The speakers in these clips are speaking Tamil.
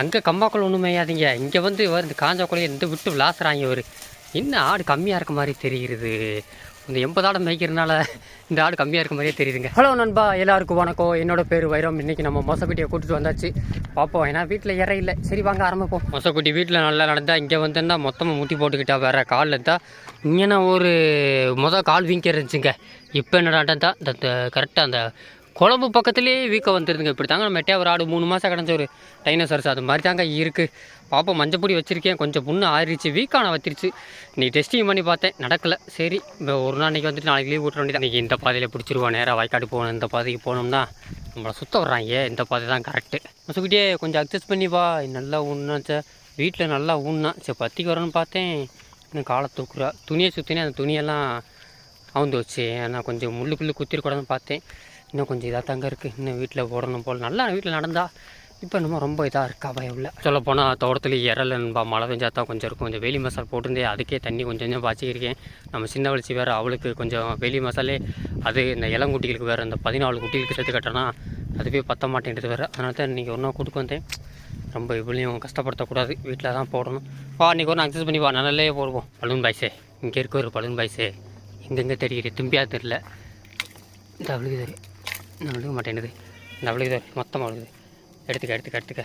அங்கே கம்மாக்குள்ள ஒன்றும் மேயாதீங்க இங்கே வந்து இவர் இந்த காஞ்ச குழைய இந்த விட்டு விளாசுறாங்க இவர். என்ன ஆடு கம்மியாக இருக்க மாதிரி தெரிகிறது? இந்த எண்பது ஆடு மேய்க்கிறதுனால இந்த ஆடு கம்மியாக இருக்க மாதிரியே தெரியுதுங்க. ஹலோ நண்பா எல்லாருக்கும் வணக்கம். என்னோட பேர் வைரம். இன்னைக்கு நம்ம மொசக்குட்டியை கூட்டிட்டு வந்தாச்சு. பார்ப்போம் ஏன்னா வீட்டில் இறை இல்லை. சரி வாங்க ஆரம்பிப்போம். மொசக்குட்டி வீட்டில் நல்லா நடந்தால் இங்கே வந்துன்னா மொத்தமாக முட்டி போட்டுக்கிட்டா வேறு காலில் தான் இங்கே ஒரு மொதல் கால் வீங்க இருந்துச்சுங்க இப்போ என்னடாட்டா தான் இந்த கரெக்டாக அந்த குழம்பு பக்கத்துலேயே வீக்கம் வந்துருதுங்க இப்படி தாங்க நம்ம ஒரு ஆடு மூணு மாதம் கிடஞ்ச ஒரு டைனோசர்ஸ். அது மாதிரி தாங்க இருக்குது பாப்போம் மஞ்சப்பொடி வச்சுருக்கேன். கொஞ்சம் புண்ணு ஆறிடுச்சு வீக்கான வத்திருச்சு. நீ டெஸ்டிங் பண்ணி பார்த்தேன். நடக்கலை. சரி இப்போ ஒரு நாளைக்கு வந்துட்டு நாளைக்கு லீவ் விட்ற வேண்டியது இன்றைக்கி இந்த பாதையில் பிடிச்சிருவோம் நேராக வாய்க்காடு போகணும். இந்த பாதைக்கு போனோம்னா நம்மளை சுற்ற வர்றாங்க. இந்த பாதை தான் கரெக்டு மசுக்கிட்டே கொஞ்சம் அட்ஜஸ்ட் பண்ணி வா. நல்லா ஊன்னாச்சா வீட்டில் நல்லா ஊன்னா. சரி பற்றிக்கு வரணும்னு பார்த்தேன். இன்னும் காலை தூக்குறா. துணியை சுற்றினே அந்த துணியெல்லாம் அவுந்து வச்சு நான் கொஞ்சம் முள்ளு புல்லு குத்திருக்கூடாதுன்னு பார்த்தேன். இன்னும் கொஞ்சம் இதாக தாங்க இருக்குது இன்னும் வீட்டில் போடணும் போல். நல்லா வீட்டில் நடந்தால் இப்போ நம்ம ரொம்ப இதாக இருக்கா பயவில் இல்லை. சொல்லப்போனால் தோட்டத்தில் நண்பா மழை பெஞ்சா தான் கொஞ்சம் இருக்கும். கொஞ்சம் வேலி மசால் போட்டுருந்தே அதுக்கே தண்ணி கொஞ்சம் கொஞ்சம் பாய்ச்சிக்கிருக்கேன். நம்ம சின்ன வளர்ச்சி வேறு அவளுக்கு கொஞ்சம் வேலி மசாலே அது இந்த இளங்குட்டிகளுக்கு வேறு இந்த பதினாலு குட்டிகளுக்கு சேர்த்து கட்டினா அதுவே பத்த மாட்டேன்றது வேறு. அதனால தான் இன்றைக்கி ஒன்றா கூட்டுக்கு வந்தேன். ரொம்ப இவ்வளையும் கஷ்டப்படுத்தக்கூடாது. வீட்டில் தான் போடணும். வா இன்றைக்கி ஒன்று அக்சஸ் பண்ணி வா. நல்லாலே போடுவோம். பலூன் பாய்ஸே இங்கே இருக்க ஒரு பலூன் பாய்ஸே எங்கெங்கே தெரியுது? தும்பியாக தெரில இந்த அவளுக்கு தெரியும் நான் விழுக மாட்டேனுது இந்த அவளுக்கு மொத்தமாக விழுகுது. எடுத்துக்க எடுத்துக்க எடுத்துக்க.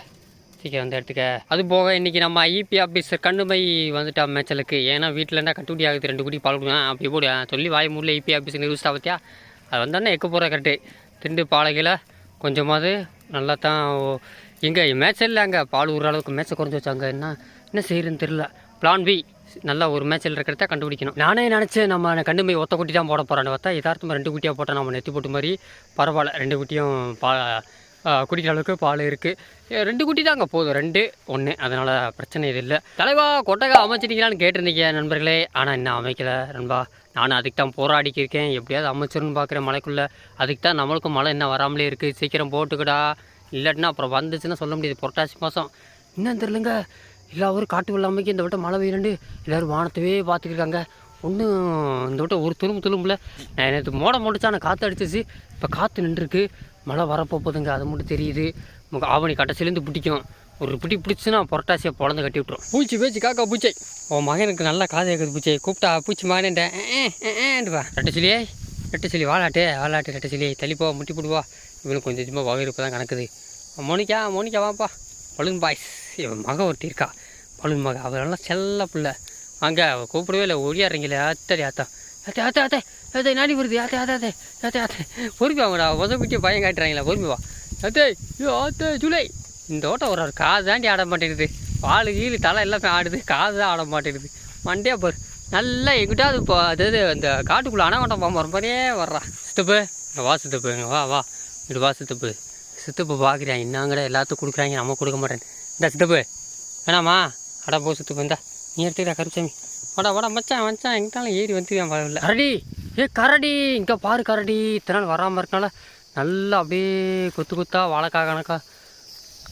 சீக்கிரம் வந்து எடுத்துக்க. அது போக இன்றைக்கி நம்ம ஐபி ஆஃபீஸர் கண்ணுமை வந்துட்டா மேச்சலுக்கு. ஏன்னா வீட்டிலன்னா கட்டுப்படி ஆகுது. ரெண்டு குடி பால் கொடுங்க அப்படி போடு. சொல்லி வாய் மூடில் ஐபி ஆஃபீஸ் நிறுவிச்சிட்டா பார்த்தியா அது வந்தானே எக்க போகிற கரெக்டு திண்டு பாலகையில் கொஞ்சமாவது நல்லா தான் எங்கே மேய்ச்சல் அங்கே பால் ஊற அளவுக்கு மேட்ச்சை குறைஞ்சி வச்சாங்க. என்ன என்ன செய்யறதுன்னு தெரில பிளான் பி நல்லா ஒரு மேட்சில் இருக்கிறத கண்டுபிடிக்கணும். நானே நினச்சேன் நம்ம கண்டு போய் ஒத்த குட்டி தான் போட போகிறான்னு பார்த்தா யதார்த்தமாக ரெண்டு குட்டியாக போட்டால் நம்ம நெத்தி போட்டு மாதிரி பரவாயில்ல. ரெண்டு குட்டியும் பா குடிக்கிற அளவுக்கு பால் இருக்குது ரெண்டு குட்டி தாங்க போதும். ரெண்டு ஒன்று அதனால் பிரச்சனை இது இல்லை. தலைவா கொட்டகை அமைச்சிட்டீங்களான்னு கேட்டிருந்தீங்க நண்பர்களே. ஆனால் இன்னும் அமைக்கலை நண்பா. நானும் அதுக்கு தான் போராடிக்கி இருக்கேன். எப்படியாவது அமைச்சிருன்னு பார்க்குறேன் மலைக்குள்ளே அதுக்கு தான் நம்மளுக்கும் மழை இன்னும் வராமலே இருக்குது சீக்கிரம் போட்டுக்கடா. இல்லாட்டினா அப்புறம் வந்துச்சுன்னா சொல்ல முடியாது. புரட்டாசி மாதம் இன்னும் தெரிலங்க எல்லா ஊரும் காட்டு வெள்ளாமைக்கு இந்த வட்டம் மழை பெய்யண்டு எல்லோரும் வானத்தவே பார்த்துக்கிருக்காங்க. ஒன்றும் இந்த வட்டம் ஒரு துரும்பு துரும்பில் நேற்று மோட முடிச்சா நான் காற்று அடிச்சிச்சு. இப்போ காற்று நின்றுருக்கு. மழை வரப்போகுதுங்க அது மட்டும் தெரியுது. ஆவணி கட்டச்சிலேருந்து பிடிக்கும். ஒரு பிடி பிடிச்சுன்னா புரட்டாசியை பொழந்து கட்டி விட்ரும் பூச்சி பேச்சு காக்கா பூச்சை. உன் மகனுக்கு நல்லா காது கேட்குது பூச்சை. கூப்பிட்டா பூச்சி மகனேன்ட்டு வா. ரெட்டச்சிலியே ரெட்டச்சிலி வாழாட்டே வாழாட்டு ரெட்டச்சிலி தள்ளிப்போ முட்டி போடுவா. இவனுக்கு கொஞ்சம் கொஞ்சமாக வகையிருப்பு தான் கணக்குது. மோனிக்கா மோனிக்கா வாப்பா. பலூன் பாய்ஸ் இவன் மக ஒருத்தி இருக்கா? பலூன் மக. அவள் நல்லா செல்ல பிள்ளை. அங்கே அவ கூப்பிடவே இல்லை. ஒடியாடுறீங்களே அத்தடி ஆத்தா அத்தே அத்தை அத்தே. அத்தை நாடி வருது அத்தே அத்தே அத்தை. அத்தை அத்தே. பொறுப்பி வாங்கடா. உத பயம் காட்டுறாங்களா. பொறுப்பி வா. அத்தே ஐயோ அத்தே ஜூலை. இந்த ஓட்டம் ஒரு ஒரு காது தாண்டி ஆட மாட்டேங்குது. பால் கீழு தலை எல்லாமே ஆடுது. காது தான் ஆட மாட்டேங்குது. மண்டே பாரு. நல்லா எங்கிட்டாவது இப்போ அதாவது அந்த காட்டுக்குள்ளே அணை பாம்பு போகிற மாதிரியே வர்றா. சித்தப்பு இங்கே வா சித்தப்பு. இங்கே வா வா. இங்கிட்டு வா சித்தப்பு. சித்தப்பு பார்க்குறேன் இன்னாங்கட எல்லாத்துக்கும் கொடுக்குறாங்க நம்ம கொடுக்க மாட்டேன் இந்த சித்தப்பு. வேணாமா? அடா போ சித்தப்பு இந்தா. நீ எடுத்துக்கிறா கருப்சாமி வாடா வாடா மச்சான் மச்சான். எங்கிட்டாலும் ஏறி வந்துருக்கேன் பரவாயில்ல. கரடி! ஏ கரடி! இங்கே பாரு கரடி. இத்தனை நாள் வராமல் இருக்கனால நல்லா அப்படியே கொத்து கொத்தா வாழைக்கா கணக்கா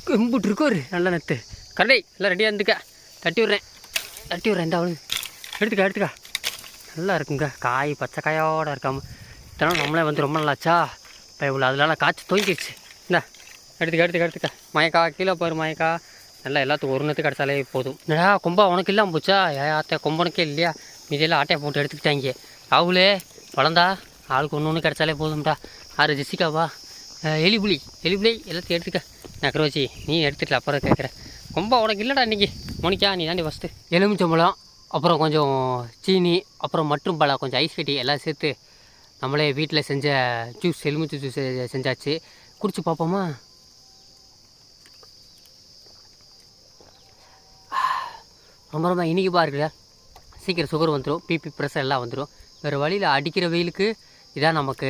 கும்பிட்டு இருக்கோரு நல்ல நெத்து. கரடி எல்லாம் ரெடியாக இருந்துக்க. தட்டி விட்றேன். தட்டி விட்றேன் இந்த அவளுக்கு எடுத்துக்க எடுத்துக்க. நல்லா இருக்குங்க. காய் பச்சை காயோட இருக்காமல் இத்தனை நாள் நம்மளே வந்து ரொம்ப நல்லாச்சா இப்போ இவ்வளோ அதனால காய்ச்சி தொங்கிடுச்சு இந்த எடுத்துக்க எடுத்துக்க எடுத்துக்க. மயக்கா கீழே பாரு மயக்கா. நல்லா எல்லாத்துக்கும் ஒரு நேரத்துக்கு கிடச்சாலே போதும். என்னடா கொம்பா உனக்கு இல்லாமல் போச்சா? ஏ ஆத்தே கொம்பனுக்கே இல்லையா? மீதியெல்லாம் ஆட்டையை போட்டு எடுத்துக்கிட்டாங்க. ராகுலே வளர்ந்தா ஆளுக்கு ஒன்று ஒன்று கிடச்சாலே போதும்டா. ஆறு ஜெசிகாவா அஹ் எலிபுலி எலிபுலி எல்லாத்தையும் எடுத்துக்க. நக்கரோச்சி நீ எடுத்துக்கல அப்புறம் கேட்குறேன் கொம்பா உனக்கு இல்லைடா இன்றைக்கி மோனிக்கா நீ தாண்டி ஃபஸ்ட்டு எலுமிச்சம்பழம் அப்புறம் கொஞ்சம் சீனி அப்புறம் மற்றும் பழம் கொஞ்சம் ஐஸ் கட்டி எல்லாம் சேர்த்து நம்மளே வீட்டில் செஞ்ச ஜூஸ் எலுமிச்சை ஜூஸ் செஞ்சாச்சு. குடிச்சு பார்ப்போமா ரொம்ப ரொம்ப இன்றைக்கி இருக்குல்ல சீக்கிரம் சுகர் வந்துடும் பிபி ப்ரெஷர் எல்லாம் வந்துடும் வேறு வழியில் அடிக்கிற வெயிலுக்கு இதான் நமக்கு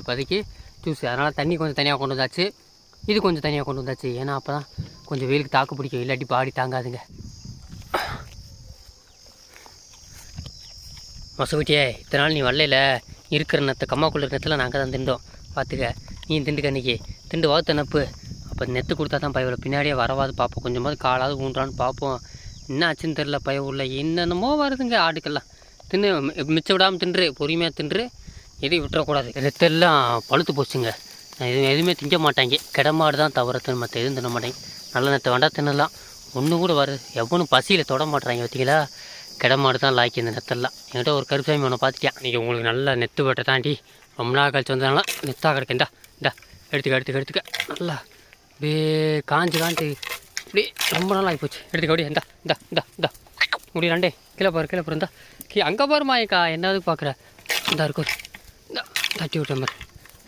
இப்போதைக்கு ஜூஸ் அதனால் தண்ணி கொஞ்சம் தனியாக கொண்டு வந்தாச்சு. இது கொஞ்சம் தனியாக கொண்டு வந்தாச்சு. ஏன்னா அப்போ தான் கொஞ்சம் வெயிலுக்கு தாக்கு பிடிக்கும். இல்லாட்டி பாடி தாங்காதுங்க. மசகுட்டியே இத்தனை நாள் நீ வரலையில இருக்கிற நேரத்தை கம்மாக்குள்ள நெத்தில் நாங்கள் தான் திண்டோம் பார்த்துக்க நீ திண்டுக்க அன்றைக்கி ரெண்டு வாத்து நப்பு அப்போ நெத்து கொடுத்தா தான் பயவில் பின்னாடியே வரவாது பார்ப்போம் கொஞ்சமாவது காலாவது ஊன்றான்னு பார்ப்போம் என்ன ஆச்சுன்னு தெரில பயவுள்ள உள்ள என்னென்னமோ வருதுங்க ஆடுக்கெல்லாம். தின்னு மிச்சம் விடாமல் தின்று பொறுமையாக தின்று எதையும் விட்டுறக்கூடாது. நெத்தெல்லாம் பழுத்து போச்சுங்க. எதுவும் எதுவுமே திங்க மாட்டாங்க. கிடமாடு தான் தவிர மற்ற எதுவும் தின்ன மாட்டேங்க. நல்ல நேரத்தை வேண்டாம் தின்னலாம். ஒன்று கூட வருது. எவனும் பசியில் தொட மாட்டுறாங்க பார்த்தீங்களா கிடமாடு தான் லாக்கி இந்த நெத்தெல்லாம் என்கிட்ட ஒரு கருப்புசாமி ஒன்று பார்த்துட்டியா நீங்கள் உங்களுக்கு நல்லா நெத்து வெட்ட தாண்டி ரொம்ப நாள் கழிச்சு வந்ததுனால நெத்தாக கிடக்கு இந்தா. எடுத்துக்க எடுத்துக்க எடுத்துக்க. நல்லா. அப்படியே காஞ்சி காஞ்சி. இப்படி ரொம்ப நாள் ஆகி போச்சு எடுத்துக்க அப்படியே இந்தா இந்தா இந்தா இந்தா. முடி ரெண்டே கீழே பாரு கீழே பாரு இந்தா. கீ அங்கே பாரு ஏக்கா. என்னது பார்க்குற? இந்தா இருக்கும் இந்தா தட்டி விட்ட மாதிரி.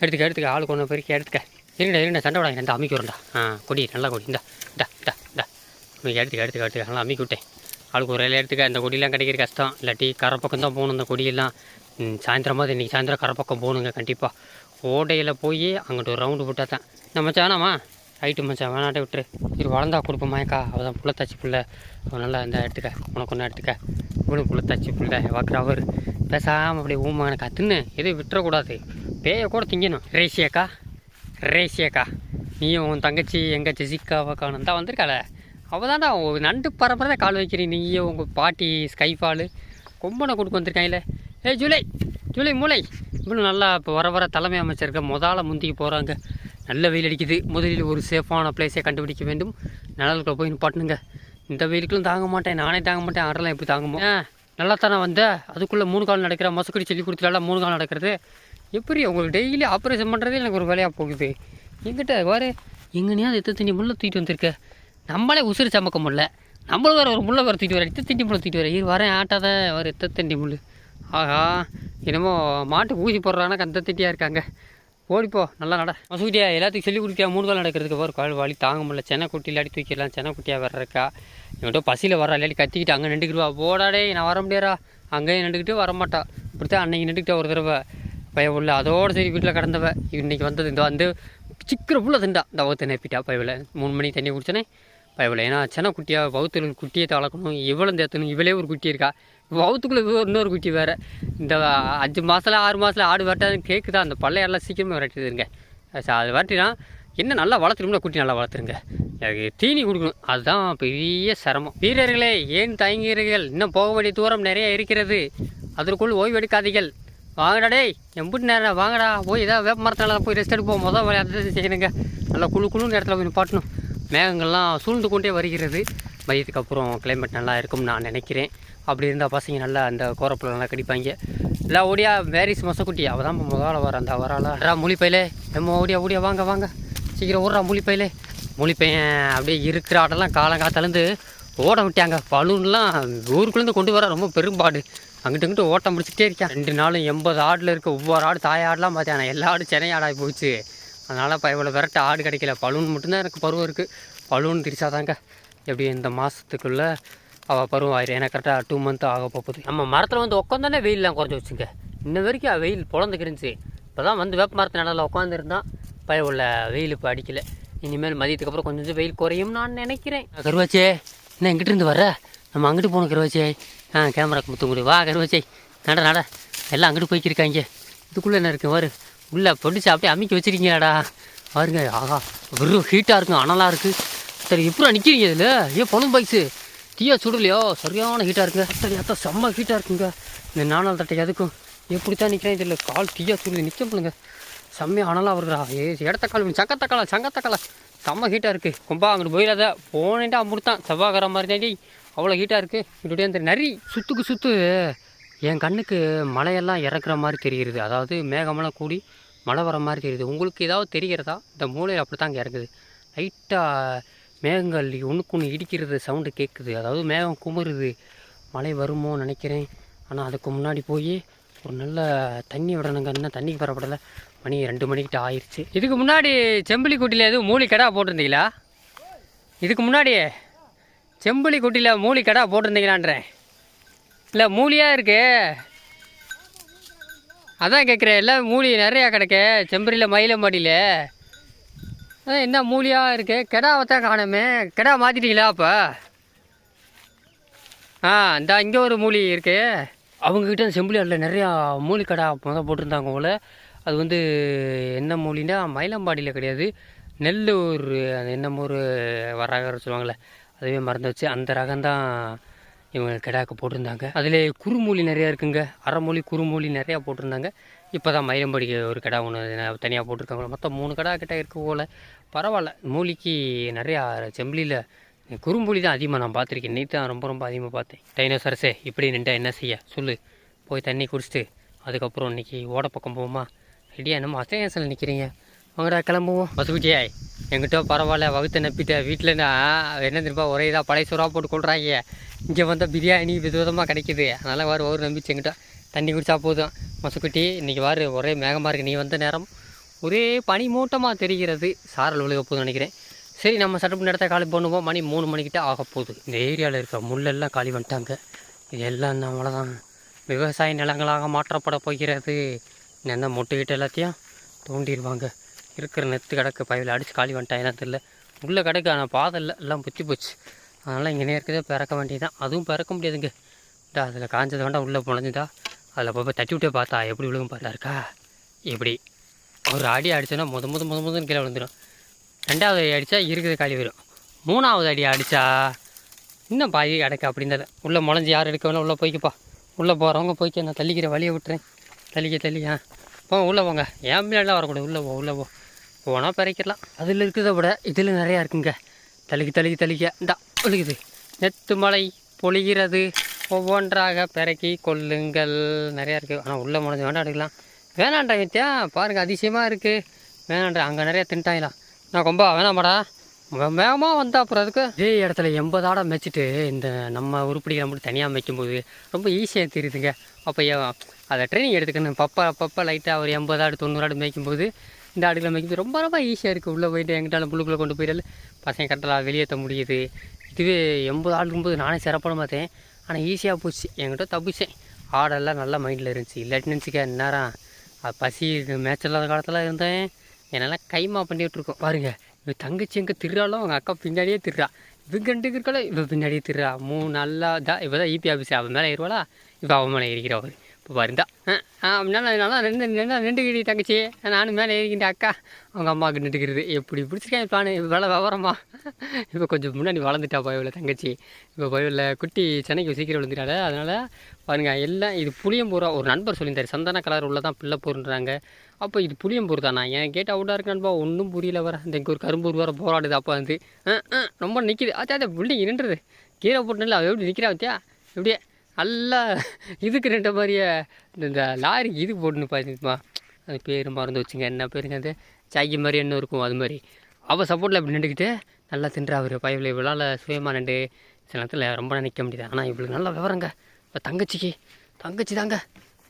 எடுத்துக்க எடுத்துக்க. ஆளுக்கு ஒன்று பெருக்கி எடுத்துக்க. இருண்டா இருண்டா சண்டை விடாங்க இந்த அமைக்க வரண்டா ஆ கொடி நல்லா கொடி. இந்தா இந்தா இந்தா இந்தா. நீ எடுத்துக்க எடுத்துக்க எடுத்துக்க. நல்லா அமைக்க விட்டேன். ஆளுக்கு ஒரு இலையில எடுத்துக்க. இந்த கொடியெல்லாம் கிடைக்கிற கஷ்டம். இல்லாட்டி கரை பக்கம் தான் போகணும் இந்த கொடியெல்லாம். ம், சாயந்தரமாவது இன்றைக்கி சாயந்தரம் கரை பக்கம் போகணுங்க கண்டிப்பாக ஓடையில் போய் அங்கிட்டு ஒரு ரவுண்டு போட்டால் தான் நம்ம மச்சான் வேணாமா ரைட்டு மச்சான் வேணாட்ட விட்டுரு. இது வளர்ந்தா கொடுப்போமாக்கா அவள் தான் புள்ளத்தாச்சி புள்ள. அவன் நல்லா இந்த எடுத்துக்க. உனக்கு ஒன்றா எடுத்துக்க. இவனும் புள்ளத்தாச்சி புள்ள. வாக்குற அவர். பேசாமல் அப்படியே ஊமான கத்துன்னு எதுவும் விட்டுறக்கூடாது. பேயை கூட திங்கணும். ரேசியாக்கா ரேசியாக்கா நீயும் உன் தங்கச்சி எங்கள் ஜெசிகாவை காணும் தான் வந்திருக்காள. அவள் தான்டா நண்டு பரம்பரை கால் வைக்கிறீ. நீயும் உங்கள் பாட்டி ஸ்கைஃபாலு கொம்பனை கொடுக்க வந்திருக்காங்களே ஏ ஜூலை. ஜூலை மூளை இவனும் நல்லா இப்போ வர வர தலைமை அமைச்சருக்கு முதல்ல முந்திக்கு போகிறாங்க நல்ல வெயில் அடிக்குது. முதலில் ஒரு சேஃபான பிளேஸை கண்டுபிடிக்க வேண்டும். நிழலுக்குள்ள போய் நிப்பாட்டணுங்க. இந்த வெயிலுக்குலாம் தாங்க மாட்டேன். நானே தாங்க மாட்டேன். ஆடலாம் எப்படி தாங்குமோ நல்லா தானே வந்த? அதுக்குள்ளே மூணு கால் நடக்கிற மொசக்கடி சொல்லி கொடுத்துலாம் மூணு கால் நடக்கிறது? எப்படி உங்களுக்கு டெய்லி ஆப்ரேஷன் பண்ணுறதே எனக்கு ஒரு வேலையாக போகுது. எங்கிட்ட வாரு எங்கேனையாவது எத்த தண்ணி முள்ள தூக்கிட்டு வந்திருக்க? நம்மளே உசுறு சமக்க முடியல. நம்மளும் வேறு ஒரு முள்ள வர தூக்கிட்டு வர எத்த தண்ணி முள்ள தூக்கிட்டு வரேன் இது வரேன். ஆட்டாத வேறு எத்த தண்ணி முள்ளு? ஆஹா என்னமோ மாட்டுக்கு ஊசி போடுறான்னா கந்த திட்டியாக இருக்காங்க. ஓடிப்போ நல்லா நட. மசூட்டியா எல்லாத்துக்கும் சொல்லி கொடுத்தியா மூணு கால் நடக்கிறதுக்கு ஒரு கால் வலி தாங்க முடியல. சென்னை குட்டி இல்லாட்டி தூக்கிடலாம் சென்னை குட்டியாக வர்றக்கா? இவன்ட்டோ பசியில் வர இல்லாட்டி கத்திக்கிட்டு அங்கே நின்றுக்கிடுவா போடாடே நான் வர முடியாரா அங்கேயும் நின்றுக்கிட்டு வரமாட்டா. இப்படித்தான் அன்னைக்கு நின்றுக்கிட்டா ஒரு தடவை. பய உள்ள அதோட சரி வீட்டில் கடந்தவ. இன்றைக்கி வந்தது இந்த வந்து சிக்கிற புள்ள திண்டா இந்த வகுத்து நப்பிட்டா பயவில் மூணு மணிக்கு தண்ணி குடிச்சனே பயவில் ஏன்னா சின்ன குட்டியாக வகுத்துல குட்டியை வளர்க்கணும் இவ்வளோ தேத்தணும். இவளே ஒரு குட்டி இருக்கா. வவுத்துக்குள்ளே இன்னொரு குட்டி வேறு. இந்த அஞ்சு மாதத்தில் ஆறு மாதத்தில் ஆடு வரட்டாதுன்னு கேட்குதா அந்த பள்ளையெல்லாம் சீக்கிரமே விரட்டுதுங்க அது வரட்டினா என்ன நல்லா வளர்த்துரும்னா குட்டி நல்லா வளர்த்துருங்க. எனக்கு தீனி கொடுக்கணும். அதுதான் பெரிய சிரமம். வீரர்களே ஏன் தயங்குகிறீர்கள்? இன்னும் போக வேண்டிய தூரம் நிறைய இருக்கிறது. அதற்குள் ஓய்வெடுக்காதீர்கள். வாங்கடா டேய் எம்பிட்டு நேரம் வாங்கடா. போய் ஏதாவது வேப்ப மரத்தில் போய் ரெஸ்ட் எடுப்போம். முதல் விளையாட்டு செய்யணுங்க. நல்லா குழு குழுன்னு இடத்துல போய் நிப்பாட்டணும். மேகங்கள்லாம் சூழ்ந்து கொண்டே வருகிறது. மதியத்துக்கு அப்புறம் கிளைமேட் நல்லா இருக்கும்னு நான் நினைக்கிறேன். அப்படி இருந்தால் பசங்க நல்லா அந்த கோரப்பில் நல்லா கடிப்பாங்க. இல்லை ஓடியா மேரிஸ் மொசக்குட்டி. அவள் தான் முதல்ல வர அந்த வராளா முழிப்பையிலே. நம்ம ஓடியா ஓடியா வாங்க வாங்க. சீக்கிரம் ஓடுறா முழிப்பையிலே. முழிப்பையன் அப்படியே இருக்கிற ஆடெல்லாம் காலங்காத்தாலேருந்து ஓட விட்டாங்க. பலூன்லாம் ஊருக்குள்ளேருந்து கொண்டு வர ரொம்ப பெரும்பாடு. அங்கிட்டு இங்கிட்டு ஓட்டம் முடிச்சுட்டே இருக்கேன். ரெண்டு நாளும் எண்பது ஆடில் இருக்க ஒவ்வொரு ஆடு தாய் ஆடெலாம் பார்த்தேன் எல்லா ஆடு சென்னை ஆடாகி போச்சு. அதனால் இப்போ இவ்வளோ விரட்ட ஆடு கிடைக்கல. பலூன் மட்டும்தான் எனக்கு பருவம் இருக்குது பலூன் திரிச்சாதாங்க. எப்படி இந்த மாதத்துக்குள்ளே அவள் பருவம் ஆயிரும். ஏன்னா கரெக்டாக டூ மந்த் ஆக போகுது. நம்ம மரத்தில் வந்து உட்காந்தானே வெயிலெலாம் குறைஞ்சி வச்சுங்க. இன்ன வரைக்கும் வெயில் பொழந்துக்கிருந்துச்சு இப்போ தான் வந்து வேப்ப மரத்து நிழலில் உட்காந்துருந்தான் பய உள்ள வெயில் இப்போ அடிக்கல. இனிமேல் மதியத்துக்கு அப்புறம் கொஞ்சம் கொஞ்சம் வெயில் குறையும் நான் நினைக்கிறேன். கருவாச்சே என்ன எங்கிட்ட இருந்து வர நம்ம அங்கிட்டு போகணும் கருவாச்சே. ஆ கேமராக்கு முத்து வா கருவாச்சே. நட நட. எல்லாம் அங்கிட்டு போய்க்கிருக்காங்க இதுக்குள்ளே என்ன இருக்கு? வரு உள்ளே பொடிச்சு அப்படியே அமுக்கி வச்சுருக்கீங்களாடா. பாருங்க ஆஹா வெறும் ஹீட்டாக இருக்கும் அனலாக இருக்குது சரி எப்படி நிற்கிறீங்க இதில்? ஏன் பொண்ணு பைக்ஸு தீயா சுடலையோ? சரியான ஹீட்டாக இருக்குங்க. சரி அத்தான் செம்ம ஹீட்டாக இருக்குங்க. இந்த நானால் தட்டை எதுக்கும்? எப்படி தான் நிற்கிறேன் இதில் கால் தீயா சுடுது நிற்க முடியுங்க செம்மையாக அனலாக வருகிறா ஏ இடத்தக்கால் சங்கத்தக்கால சங்கத்தக்கால செம்ம ஹீட்டாக இருக்குது கும்பா அங்கிட்டு போயிடாத. போனேன்ட்டு அமுடுத்தான் செவ்வாகிற மாதிரி தாண்டி. அவ்வளோ ஹீட்டாக இருக்குது இப்படியே அந்த நரி சுற்றுக்கு சுற்று என் கண்ணுக்கு மழையெல்லாம் இறக்குற மாதிரி தெரிகிறது அதாவது மேகமெல்லாம் கூடி மழை வர மாதிரி தெரியுது. உங்களுக்கு ஏதாவது தெரிகிறதா? இந்த மூலையில் அப்படி தாங்க இறங்குது. லைட்டாக மேகங்கள் ஒன்றுக்கு ஒன்று இடிக்கிறது சவுண்டு கேட்குது அதாவது மேகம் குமருது மழை வருமோ நினைக்கிறேன். ஆனால் அதுக்கு முன்னாடி போய் ஒரு நல்ல தண்ணி விடணுங்க. இன்னும் தண்ணிக்கு பரப்படலை. மணி ரெண்டு மணிக்கிட்ட ஆயிடுச்சு இதுக்கு முன்னாடி செம்பிலி குட்டியில் எதுவும் மூலி கடா போட்டிருந்தீங்களா? இதுக்கு முன்னாடி செம்பிலி குட்டியில் மூலி கடா போட்டிருந்தீங்களான்றேன். இல்லை மூலியாக இருக்கு. அதான் கேட்குறேன் எல்லாம் மூலி நிறையா கிடைக்க. செம்பரியில் மயில மாடியில் என்ன மூலியாக இருக்கு? கிடா தான் காணுமே. கிடா மாற்றிட்டீங்களா அப்போ? ஆ இந்த இங்கே ஒரு மூலி இருக்கு. அவங்கக்கிட்ட செம்பிலி ஆடில் நிறையா மூலி கடா முதல் போட்டிருந்தாங்க போல். அது வந்து என்ன மூலின்னா மயிலம்பாடியில் கிடையாது. நெல்லூர் அந்த என்னமோ ஒரு வர ரகம் சொல்லுவாங்கள்ல அதுவே மறந்து வச்சு அந்த ரகம் தான் இவங்க கிடாக்கு போட்டிருந்தாங்க. அதில் குறுமூலி நிறையா இருக்குங்க. அரைமூலி குறுமூலி நிறையா போட்டிருந்தாங்க. இப்போ தான் மயிலம்படிக்கு ஒரு கடை ஒன்று தனியாக போட்டிருக்காங்க. மொத்தம் மூணு கடை கிட்ட இருக்கு போல். பரவாயில்ல. மூலிக்கு நிறையா செம்பிளியில் குறும்புலி தான் அதிகமாக நான் பார்த்துருக்கேன். நீ தான் ரொம்ப ரொம்ப அதிகமாக பார்த்தேன். டைனோசரஸே இப்படி நின்றா என்ன செய்ய? சொல்லு. போய் தண்ணி குடிச்சிட்டு அதுக்கப்புறம் இன்னைக்கு ஓட பக்கம் போவோமா? ரெடியாக என்னமோ அசையாசில் நிற்கிறீங்க வாங்கடா கிளம்புவோம். பசுக்குட்டியா எங்கிட்ட பரவாயில்ல வகுத்தை நப்பிட்டேன் வீட்டில் என்ன திரும்ப ஒரே இதாக பழைய சோறாக போட்டு கொள்றாங்க. இங்கே வந்தால் பிரியாணி விதவிதமாக கிடைக்குது. அதனால் வாரு ஒரு நம்பிச்சு எங்கிட்ட தண்ணி குடித்தா போதும். மசுக்குட்டி இன்றைக்கி வாரு ஒரே மேகமாக இருக்குது நீ வந்த நேரம் ஒரே பனி மூட்டமாக தெரிகிறது. சாரல் விழுக போகுதுன்னு நினைக்கிறேன். சரி நம்ம சட்டப்பு இடத்த காலி பண்ணுவோம். மணி மூணு மணிக்கிட்ட ஆக போகுது. இந்த ஏரியாவில் இருக்கிற முள்ளெல்லாம் காலி வந்துட்டாங்க இது எல்லாம் அவ்வளோதான் விவசாய நிலங்களாக மாற்றப்பட போகிறது. என்ன மொட்டுக்கிட்ட எல்லாத்தையும் தோண்டிடுவாங்க. இருக்கிற நெத்து கிடக்கு பயில அடித்து காலி வந்துட்டாங்க தெரியல. உள்ளே கிடக்கு ஆனால் பாதை இல்லை எல்லாம் புத்தி போச்சு. அதனால் இங்கே இருக்கிறதே பிறக்க வேண்டியதான் அதுவும் பிறக்க முடியாதுங்க. இந்த அதில் காஞ்சது வேண்டாம். உள்ளே புழஞ்சுதா அதில் போய் போய் தட்டி விட்டே பார்த்தா எப்படி விழுகும் பார்த்தா இருக்கா இப்படி ஒரு அடி அடிச்சோன்னா முத முத முத முதன்னு கீழே விழுந்துடும் ரெண்டாவது அடி அடித்தா இருக்குது காலி வரும் மூணாவது அடி அடித்தா இன்னும் பாதி கிடக்கு அப்படின்றத. உள்ளே முளைஞ்சி யார் எடுக்க வேணால் உள்ளே போய்க்கப்பா. உள்ளே போகிறவங்க போய்க்க நான் தள்ளிக்கிற வழியை விட்டுறேன். தள்ளிக்க தள்ளியா போ உள்ளே போங்க. ஏன் முன்னாடிலாம் வரக்கூடாது. உள்ளே போ உள்ளே போ. போனால் பிறக்கலாம் அதில் இருக்கிறத விட இதில் நிறையா இருக்குங்க. தள்ளிக்கு தள்ளிக்கு தள்ளிக்க. இந்தா ஒழுகுது. நெத்து மலை பொழிகிறது. ஒவ்வொன்றாக பிறக்கி கொள்ளுங்கள். நிறையா இருக்குது ஆனால் உள்ளே முளைஞ்சி வேண்டாம் எடுக்கலாம். வேணாண்டா வித்தியா பாருங்கள் அதிசயமாக இருக்குது வேணாண்டா அங்கே நிறையா தின்ட்டாங்களா. நான் ரொம்ப வேணாமாடா. வேகமாக வந்தால் அப்புறம் அதுக்கு. இதே இடத்துல எண்பது ஆடை மேய்ச்சிட்டு இந்த நம்ம உருப்படிகளை மட்டும் தனியாக மேய்க்கும்போது ரொம்ப ஈஸியாக தெரியுதுங்க. அப்போ அதை ட்ரைனிங் எடுத்துக்கணும். பப்பா பப்பா லைட்டாக ஒரு எண்பது ஆடு தொண்ணூறு ஆடு மேய்க்கும்போது இந்த ஆடுகளை மேய்க்கும்போது ரொம்ப ரொம்ப ஈஸியாக இருக்குது உள்ளே போயிட்டு எங்கிட்டாலும் புள்ளுக்குள்ளே கொண்டு போயிடல பசங்க கட்டலாம் வெளியேற்ற முடியுது. இதுவே எண்பது ஆடு இருக்கும்போது நானே சிறப்பட மாட்டேன் ஆனால் ஈஸியாக போச்சு. என்கிட்ட தப்பிச்சேன். ஆடெல்லாம் நல்லா மைண்டில் இருந்துச்சு. இல்லாட்டி நினச்சிக்க நேரம் அது பசி மேட்ச் இல்லாத காலத்தில் இருந்தேன் என்னெல்லாம் கைமா பண்ணி விட்ருக்கோம் பாருங்க இவன் தங்கச்சி எங்கே திருறாலும் அவங்க அக்கா பின்னாடியே திருறா. இவங்க ரெண்டு இருக்கல இவள் பின்னாடியே திருறா. மூணு நல்லா தான் இவள் தான் இபி ஆஃபீஸ் அவன் மேலே ஏறுவாளா? இப்போ அவன் மேலே ஏறிக்கிறா அவர். இப்போ பாருந்தா அப்படின்னா நல்லா ரெண்டு ரெண்டு ரெண்டு தங்கச்சி. நானும் மேலே ஏறிக்கிட்ட அக்கா. அவங்க அம்மாவுக்கு நின்றுக்கிறது எப்படி பிடிச்சிருக்கேன் பிளான் வேலை விவரமா? இப்போ கொஞ்சம் முன்னாடி வளர்ந்துட்டா பயவில் தங்கச்சி. இப்போ பயவில் குட்டி சென்னைக்கு சீக்கிரம் விழுந்துட்டாரு அதனால் பாருங்க எல்லாம் இது புளியம்பூரா ஒரு நண்பர் சொல்லியிருந்தார். சந்தன கலர் உள்ள தான் பிள்ளை போருன்றாங்க. அப்போ இது புளியம்பூர் தானா? ஏன் கேட்டு அவுட்டாக இருக்கு நண்பா. ஒன்றும் புரியல வர இந்த இங்கே ஒரு கரும்பூர் வர போராடுது. அப்போ வந்து ரொம்ப நிற்கிது ஆச்சா அதே பில்டிங் நின்றுது. கீரை போட்டுல அவள் எப்படி நிற்கிறா வத்தியா எப்படியே நல்லா இதுக்கு ரெண்டு மாதிரியே? இந்த இந்த லாரிக்கு இது போட்டுன்னு பார்த்துப்பா அது பேர் மறந்து வச்சுங்க. என்ன பேருங்க அது? சாக்கி மாதிரி என்ன இருக்கும் அது மாதிரி. அவள் சப்போர்ட்டில் இப்படி நின்றுக்கிட்டு நல்லா தின்றா அவர். பயவில் இவ்வளோ சுயமாக நின்று சில நேரத்தில் ரொம்ப நிற்க முடியாது. ஆனால் இவளுக்கு நல்லா விவரங்க. இப்போ தங்கச்சிக்கு தங்கச்சி தாங்க.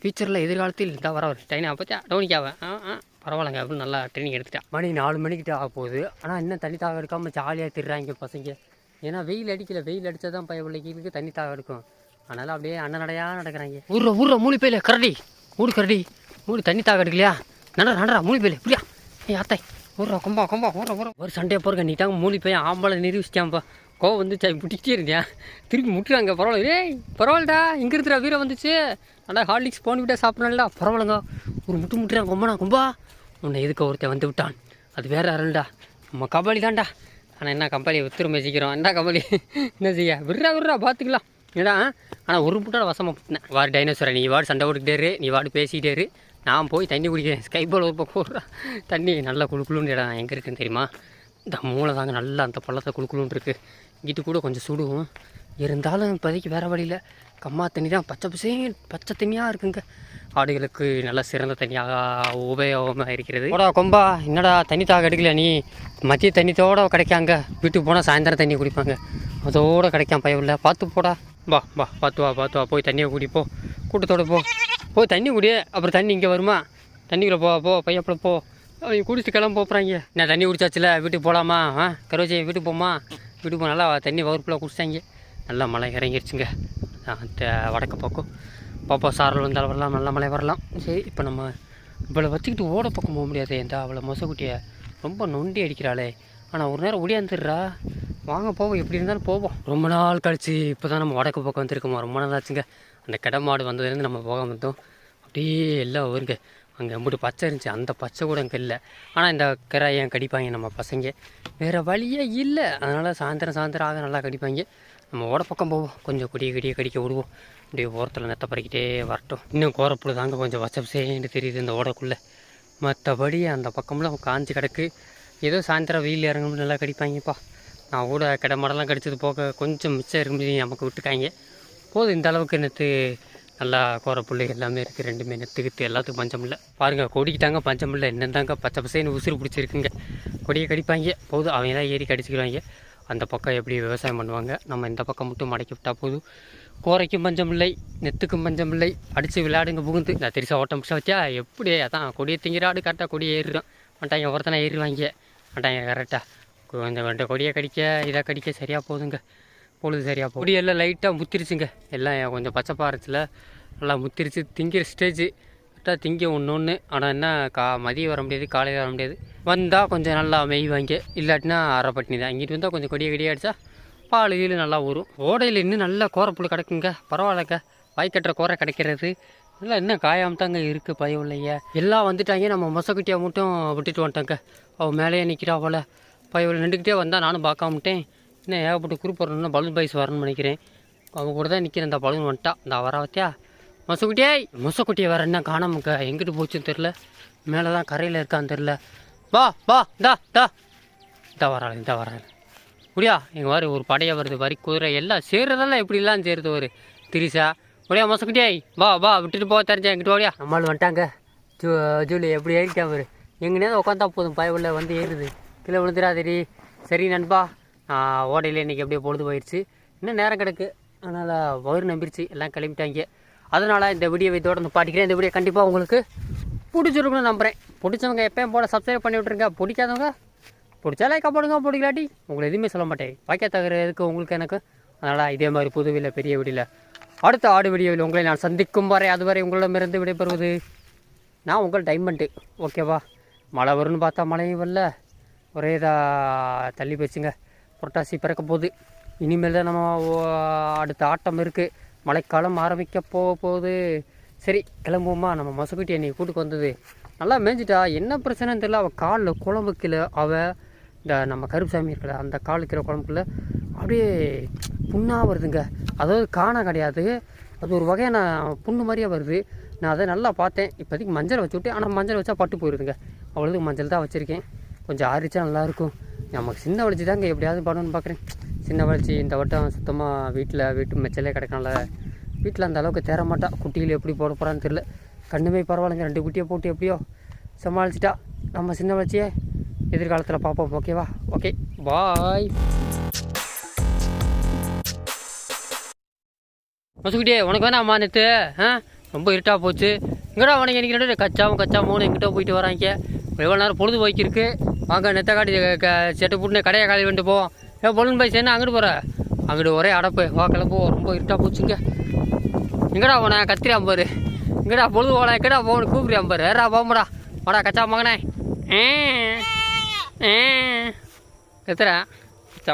ஃபியூச்சரில் எதிர்காலத்தில் இதாக வர ஒரு ட்ரெயினை பற்றி டவுனிக்காவன் ஆ ஆ பரவாயில்லங்க. அப்படின்னு நல்லா ட்ரைனிங் எடுத்துட்டா. மணி நாலு மணிக்கிட்ட ஆக போகுது. ஆனால் இன்னும் தண்ணி தாக எடுக்காமல் ஜாலியாக திருறாங்க பசங்க. ஏன்னா வெயில் அடிக்கல. வெயில் அடித்தா தான் பயவில்லைக்கு தண்ணி தாக எடுக்கும். அதனால் அப்படியே அண்ணன் நடையாக நடக்கிறாங்க. ஊர்ற ஊர்ற மூலி பையில கரடி மூடு கரடி மூடு தண்ணி தாக எடுக்கலையா? நடா நடரா மூலி பையில இப்படியா? ஏய் அத்தை ஊர்ற கொம்பா கொம்பா ஊற ஊற ஒரு சண்டையை போகிற நீ மூணு மூலி பையன் ஆம்பளை நிரூபிச்சிட்டான்ப்பா கோவம் வந்து சை முட்டிக்கிட்டே இருந்தியா? திருப்பி முட்டுறாங்க பரவாயில்ல. ஏய் பரவாயில்லடா இங்கே இருக்கிற வீரம் வந்துச்சு. நல்லா ஹார்லிக்ஸ் போன் விட்டா சாப்பிட்றான்டா. பரவாயில்லங்க. ஒரு முட்டு முட்டுறான் கொம்பனா கொம்பா. உன்னை எதுக்கு ஒருத்தன் வந்து விட்டான். அது வேற யாருண்டா நம்ம கபாலி தான்டா. ஆனால் என்ன கம்பளி வித்துருமே சீக்கிரம் என்ன கபாலி என்ன செய்ய? விட்றா விட்றா பார்த்துக்கலாம் ஏடா ஆனால் ஒரு முட்டாட வசமாக புட்டினேன். வாடு டைனோசரை நீ வாடு சண்டை போட்டுக்கிட்டே நீ வாடு பேசிக்கிட்டே இரு. நான் போய் தண்ணி குடிக்கிறேன். ஸ்கை போல் ஒரு பக்கம் விட்றா தண்ணி நல்லா குளு இடம் எங்கே இருக்குன்னு தெரியுமா? இந்த மூளை தாங்க நல்லா அந்த பள்ளத்தை குளு இருக்குது இங்கிட்டு கூட கொஞ்சம் சுடுவோம். இருந்தாலும் இப்போதைக்கு வேறு வழியில் கம்மா தண்ணி தான். பச்சை பசே பச்சை தண்ணியாக இருக்குங்க. ஆடுகளுக்கு நல்ல சிறந்த தண்ணியாக உபயோகமாக இருக்கிறது. ஓடா கொம்பா. என்னடா தண்ணி தாக எடுக்கல நீ? மதிய தண்ணித்தோட கிடைக்காங்க. வீட்டுக்கு போனால் சாயந்தரம் தண்ணி குடிப்பாங்க. அதோட கிடைக்காம பயவில்லை பார்த்து போடா. வா வா பார்த்து வா பார்த்து வா போய் தண்ணியை குடி போ. கூட்டத்தோட போ. போய் தண்ணி குடி அப்புறம் தண்ணி இங்கே வருமா? தண்ணிக்குள்ளே போ போ பையப்பட போ. அவங்க குடிச்சிட்டு கிளம்ப போகிறாங்க நான் தண்ணி குடிச்சாச்சுல வீட்டுக்கு போகலாமா ஆ கரோச்சி வீட்டுக்கு போமா? வீட்டுக்கு போ நல்லா தண்ணி வகுப்பில் குடிச்சாங்க. நல்லா மழை இறங்கிருச்சுங்க. வடக்கு பக்கம். பாப்பா சாரல் வந்தால் வரலாம் நல்ல மழை வரலாம். சரி இப்போ நம்ம இவ்வளோ வச்சுக்கிட்டு ஓட பக்கம் போக முடியாது இந்த அவளை மொசக்குட்டியை ரொம்ப நொண்டி அடிக்கிறாளே. ஆனால் ஒரு நேரம் ஒடியாந்துடுறா வாங்க போவோம். எப்படி இருந்தாலும் போவோம். ரொம்ப நாள் கழிச்சு இப்போ தான் நம்ம வடக்கு பக்கம் வந்துருக்கோம்? ரொம்ப நாள் ஆச்சுங்க அந்த கிடமாடு மாடு வந்ததுலேருந்து நம்ம போகாம இருந்தோம் அப்படியே எல்லாம் வருங்க அங்கே எம்பிட்டு பச்சை இருந்துச்சு. அந்த பச்சை கூட அங்கே இல்லை. ஆனால் இந்த கரை ஏன் கடிப்பாங்க நம்ம பசங்க? வேறு வழியே இல்லை. அதனால் சாயந்தரம் சாயந்தரம் ஆக நல்லா கடிப்பாங்க. நம்ம ஓட பக்கம் போவோம். கொஞ்சம் கொடிய கடியை கடிக்க விடுவோம். அப்படியே ஓரத்தில் நெத்த பறிக்கிட்டே வரட்டும். இன்னும் கோரப்புல தாங்க கொஞ்சம் வச்சப்பசேன்னு தெரியுது இந்த ஓடக்குள்ளே. மற்றபடி அந்த பக்கம்லாம் காஞ்சி கிடக்கு. ஏதோ சாயந்தரம் வெயில் இறங்கும் நல்லா கடிப்பாங்கப்பா. நான் கூட கடை மடலாம் கடிச்சது போக கொஞ்சம் மிச்சம் இருக்கும்போது நமக்கு விட்டுக்காங்க போதும் இந்த அளவுக்கு நேற்று நல்லா கோரப்புள்ளு எல்லாமே இருக்குது ரெண்டுமே நெத்துக்கிட்டு எல்லாத்துக்கும் பஞ்சம் இல்லை. பாருங்கள் கொடிக்கு தாங்க பஞ்சம் இல்லை. என்னந்தாங்க பச்சை பசேன்னு உசுறு பிடிச்சிருக்குங்க. கொடியை கடிப்பாங்க. போதும் அவங்க தான் ஏறி கடிச்சிக்கிறாங்க அந்த பக்கம் எப்படி விவசாயம் பண்ணுவாங்க நம்ம இந்த பக்கம் மட்டும் மடக்கி விட்டால் போதும். கோரைக்கும் பஞ்சம் இல்லை நெத்துக்கும் பஞ்சம் இல்லை. அடித்து விளையாடுங்க புகுந்து. நான் தெரிசா ஓட்டம் பிடிச்சா வச்சா எப்படி அதான் கொடியை திங்கிறாடு கரெக்டாக கொடியை ஏறிடும் மாட்டாங்க ஒருத்தனை ஏறிடுவாங்க. மாட்டாங்க கரெக்டாக அந்த வண்ட கொடியை கடிக்க இதை கடிக்க சரியாக போகுதுங்க பொழுது சரியாக போகுது கொடியெல்லாம் லைட்டாக முத்திருச்சுங்க. எல்லாம் கொஞ்சம் பச்சை பாரத்தில் நல்லா முத்திருச்சு. திங்கிற ஸ்டேஜ் கரெக்டாக திங்க ஒன்று ஒன்று ஆனால் என்ன கா மதியம் வர முடியாது காலையில் வர முடியாது. வந்தால் கொஞ்சம் நல்லா மெய் வாங்கி இல்லாட்டினா அரை பட்டினி தான். இங்கிட்டு வந்தால் கொஞ்சம் கொடியை கொடியாக அடித்தா பால் கீழே நல்லா ஊறும். ஓடையில் இன்னும் நல்லா கோரப்புல் கிடக்குங்க. பரவாயில்லங்க. வாய்க்கட்டுற கோரை கிடைக்கிறது. நல்லா இன்னும் காயாமல் தாங்க இருக்குது பயம் இல்லையே எல்லாம் வந்துட்டாங்க. நம்ம மொசக்குட்டியை மட்டும் விட்டுட்டு வந்துட்டாங்க. அவள் மேலேயே நிற்கிறா போல். பையவில் நின்றுக்கிட்டே வந்தால் நானும் பார்க்காமட்டேன் இன்னும் ஏகப்பட்ட குரூப் வரணும்னா பலூன் பாய்ஸ் வரணும்னு நினைக்கிறேன். அவங்க கூட தான் நிற்கிறேன் இந்த பலூன் வந்துட்டா. இந்த வர வத்தியா மொசக்குட்டியே மொசக்குட்டியை வேறு என்ன காணாமக்க எங்கிட்டு போச்சுன்னு தெரில மேலே தான் கரையில் இருக்கான்னு தெரில வா வா தா தா இந்த வராள் இந்த வராள். முடியா எங்கள் மாதிரி ஒரு படையை வருது வரி குதிரை எல்லாம் சேர்றதெல்லாம் எப்படிலாம் சேருது ஒரு திரிசா முடியா மொசக்குட்டியாய் வா வா விட்டுட்டு போக தெரிஞ்சா எங்கிட்ட ஓடியா நம்மளால் வந்துட்டாங்க. ஜூ ஜூலி எப்படி ஏறிட்டா அவர் எங்கேயாவது உட்காந்தா போதும் பயவில் வந்து ஏறுது. கீழே விழுந்துடாதடி. சரி நண்பா. நான் ஓடையில் இன்றைக்கி அப்படியே பொழுது போயிடுச்சு இன்னும் நேரம் கிடக்கு. அதனால் வயிறு நம்பிருச்சு. எல்லாம் கிளம்பிட்டாங்க. அதனால் இந்த வீடியோவை தொடர்ந்து பாட்டிக்கிறேன் இந்த வீடியோ கண்டிப்பாக உங்களுக்கு பிடிச்சிருக்குன்னு நம்புகிறேன் பிடிச்சவங்க எப்பயும் போட சப்ஸ்கிரைப் பண்ணி விட்ருங்க பிடிக்காதவங்க பிடிச்சா லைக்கா போடுங்க. பிடிக்கலாட்டி. உங்களை எதுவுமே சொல்ல மாட்டேன். வாய்க்கா தகுற எதுக்கு உங்களுக்கு எனக்கு. அதனால் இதே மாதிரி புதுவில பெரிய வீடியில் அடுத்த ஆடு வீடியோவில் உங்களை நான் சந்திக்கும் வரை அதுவரை உங்களிடமிருந்து விடைபெறுவது நான் உங்கள் டைமண்ட்டு ஓகேவா? மழை வரும்னு பார்த்தா மழையும் வரல. ஒரே இதாக தள்ளி போச்சுங்க புரட்டாசி பிறக்க போகுது. இனிமேல் தான் நம்ம ஓ- அடுத்த ஆட்டம் இருக்குது மழைக்காலம் ஆரம்பிக்க போக போகுது. சரி கிளம்புவோமா? நம்ம மசக்குட்டி என்னை கூட்டுக்கு வந்தது. நல்லா மேய்ஞ்சிட்டா? என்ன பிரச்சனைன்னு தெரியல. அவள் காலில் குழம்பு கீழே அவள் இந்த நம்ம கருப்புசாமி இருக்கல அந்த காலில் கீழே குழம்புக்குள்ள அப்படியே புண்ணாக வருதுங்க. அதாவது காண கிடையாது. அது ஒரு வகையான புண்ணு மாதிரியே வருது. நான் அதை நல்லா பார்த்தேன். இப்போதைக்கு மஞ்சள் வச்சு விட்டேன். ஆனால் மஞ்சள் வச்சா பட்டு போயிருதுங்க. அவ்வளோதுக்கு மஞ்சள் தான் வச்சுருக்கேன். கொஞ்சம் ஆறிச்சா நல்லாயிருக்கும். நமக்கு சின்ன வளர்ச்சி தாங்க எப்படியாவது பண்ணணும்னு பார்க்குறேன் சின்ன வளர்ச்சி இந்த வட்டம் சுத்தமாக வீட்டில் வீட்டு மெச்சலே கிடைக்கனால வீட்டில் அந்த அளவுக்கு தேர மாட்டா. குட்டிகள் எப்படி போட போகிறான்னு தெரில கண்ணுமே பரவாயில்லைங்க. ரெண்டு குட்டியை போட்டு எப்படியோ சமாளிச்சிட்டா. நம்ம சின்ன வளர்ச்சியே எதிர்காலத்தில் பார்ப்போம். ஓகேவா ஓகே பாய் மசுக்கிட்டே உனக்கு வேணாம்மா நேற்று ஆ? ரொம்ப இருட்டாக போச்சு. எங்கடா உனக்கு? எனக்கு ரெண்டு கச்சாவும் கச்சாமோன்னு எங்கிட்ட போயிட்டு வராங்க. எவ்வளோ நேரம் பொழுது போய்க்கிருக்கு வாங்க நெத்த காட்டி க செட்டு புட்டுன்னு கடையை காலி வந்துட்டு போவோம் ஏன் பொழுது போய் சேர்ந்து அங்கிட்டு போகிற அங்கிட்டு ஒரே அடப்பு. வா கிளம்புவோம் ரொம்ப இருட்டாக போச்சுங்க. எங்கடா போனேன் கத்திரியா பாரு. எங்கடா பொழுது போனா எங்கடா போகணும்? கூப்பிடுறியா பாரு. ஏறா போகமுடா வாடா கச்சா மகனே ஏ ஏ. கத்துறா கச்சா